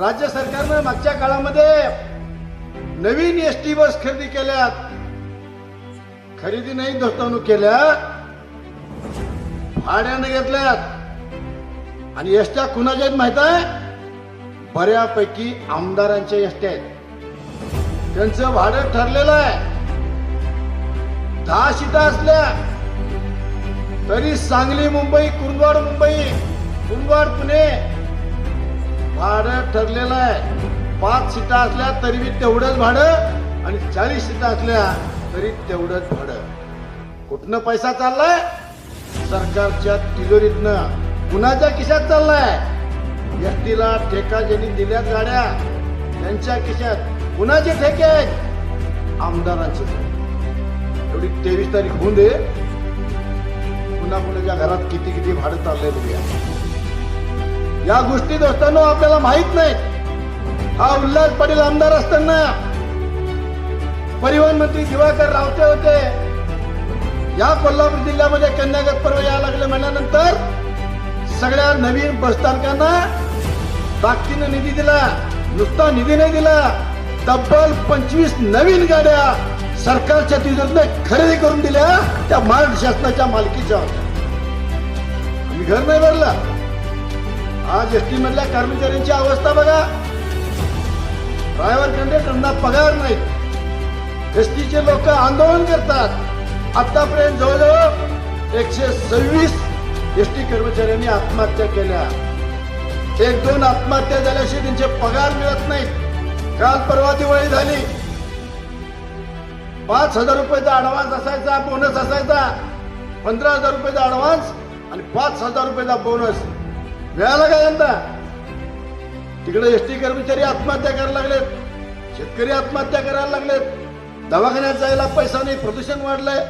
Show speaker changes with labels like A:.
A: राज्य सरकारनं मागच्या काळामध्ये नवीन एस टी बस खरेदी केल्यात. खरेदी नाही गुंतवणूक केल्या. भाड्यानं घेतल्यात. आणि एसट्या कुणाच्या आहेत माहीत आहे? बऱ्यापैकी आमदारांच्या एसट्या आहेत. त्यांचं भाडं ठरलेलं आहे. दहा सीटा असल्या तरी सांगली मुंबई कुंदवाड मुंबई कुंदवाड पुणे भाडं ठरलेलं आहे. पाच सीटा असल्या तरी बी तेवढंच भाडं आणि चाळीस सीटा असल्या तरी तेवढंच भाडं. कुठनं पैसा चाललाय? सरकारच्या तिजोरीतनं. कुणाच्या खिशात चाललाय? व्यक्तीला ठेका ज्यांनी दिल्यात गाड्या त्यांच्या खिशात. कुणाचे ठेके आहेत? आमदारांचे. एवढी तेवीस तारीख होऊन दे. पुन्हा कुणाच्या घरात किती किती भाडं चाललंय बघूया. या गोष्टी दोस्तांना आपल्याला माहीत नाही. हा उल्हास पाटील आमदार असताना परिवहन मंत्री दिवाकर रावते होते. या कोल्हापूर जिल्ह्यामध्ये कन्यागत पर्व यायला लागले म्हणल्यानंतर सगळ्या नवीन बसस्थानकांना ताकदीनं निधी दिला नुसता निधी नाही दिला. तब्बल पंचवीस नवीन गाड्या सरकारच्या तिजोरीने खरेदी करून दिल्या त्या महाराष्ट्र शासनाच्या मालकीच्या. होत्या आम्ही घर नाही भरला. आज एस टी मधल्या कर्मचाऱ्यांची अवस्था बघा. ड्रायव्हर कंडक्टरना पगार नाही एस टीचे लोक आंदोलन करतात. आतापर्यंत जवळजवळ एकशे सव्वीस एस टी कर्मचाऱ्यांनी आत्महत्या केल्या. एक दोन आत्महत्या झाल्याशिवाय त्यांचे पगार मिळत नाहीत. काल परवा दिवाळी झाली. पाच हजार रुपयाचा ऍडव्हान्स असायचा बोनस असायचा. पंधरा हजार रुपयाचा ऍडव्हान्स आणि पाच हजार रुपयाचा बोनस मिळाला का यंदा? तिकडे एस टी कर्मचारी आत्महत्या करायला लागलेत. शेतकरी आत्महत्या करायला लागलेत. दवाखान्यात जायला पैसा नाही प्रदूषण वाढलंय.